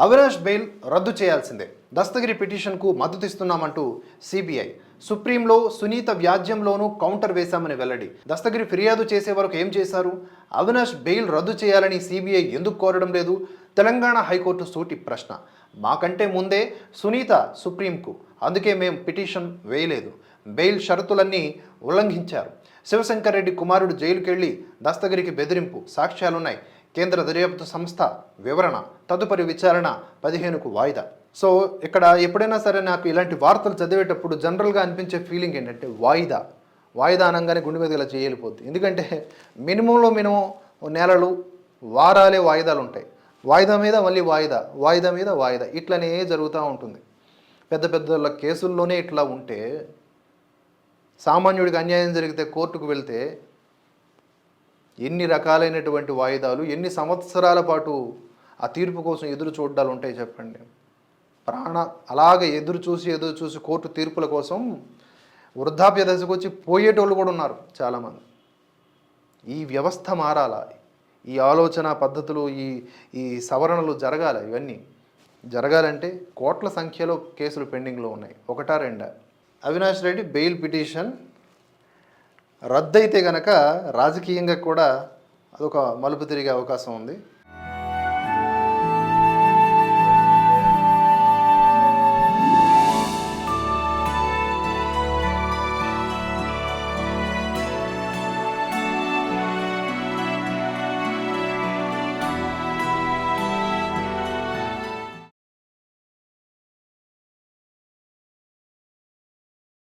Avinash bail రద్దు చేయాల్సిందే. దస్తగిరి పిటిషన్కు మద్దతు ఇస్తున్నామంటూ సిబిఐ. సుప్రీంలో సునీత వ్యాజ్యంలోనూ కౌంటర్ వేశామని వెల్లడి. దస్తగిరి ఫిర్యాదు చేసే వరకు ఏం చేశారు? అవినాష్ బెయిల్ రద్దు చేయాలని సిబిఐ ఎందుకు కోరడం లేదు? తెలంగాణ హైకోర్టు సూటి ప్రశ్న. మాకంటే ముందే సునీత సుప్రీంకు. అందుకే మేము పిటిషన్ వేయలేదు. బెయిల్ షరతులన్నీ ఉల్లంఘించారు. శివశంకర్ రెడ్డి కుమారుడు జైలుకెళ్ళి దస్తగిరికి బెదిరింపు సాక్ష్యాలున్నాయి. కేంద్ర దర్యాప్తు సంస్థ వివరణ తదుపరి విచారణ పదిహేనుకు వాయిదా. సో ఇక్కడ ఎప్పుడైనా సరే నాకు ఇలాంటి వార్తలు చదివేటప్పుడు జనరల్గా అనిపించే ఫీలింగ్ ఏంటంటే వాయిదా. వాయిదా అనగానే గుండె మీద ఇలా చేయలిపోద్ది ఎందుకంటే మినిమంలో మినిమం నెలలు వారాలే వాయిదాలు ఉంటాయి. వాయిదా మీద మళ్ళీ వాయిదా వాయిదా మీద వాయిదా. ఇట్లనే జరుగుతూ ఉంటుంది. పెద్ద పెద్ద కేసుల్లోనే ఇట్లా ఉంటే సామాన్యుడికి అన్యాయం జరిగితే కోర్టుకు వెళ్తే ఎన్ని రకాలైనటువంటి వాయిదాలు ఎన్ని సంవత్సరాల పాటు ఆ తీర్పు కోసం ఎదురు చూడ్డాలు ఉంటాయి చెప్పండి. ప్రాణ అలాగే ఎదురు చూసి ఎదురు చూసి కోర్టు తీర్పుల కోసం వృద్ధాప్య దశకు వచ్చి పోయేటోళ్ళు కూడా ఉన్నారు చాలామంది. ఈ వ్యవస్థ మారాల? ఈ ఆలోచన పద్ధతులు ఈ ఈ సవరణలు జరగాలి? ఇవన్నీ జరగాలంటే కోట్ల సంఖ్యలో కేసులు పెండింగ్లో ఉన్నాయి. ఒకటా రెండా? అవినాష్ రెడ్డి బెయిల్ పిటిషన్ రద్దయితే గనక రాజకీయంగా కూడా అదొక మలుపు తిరిగే అవకాశం ఉంది.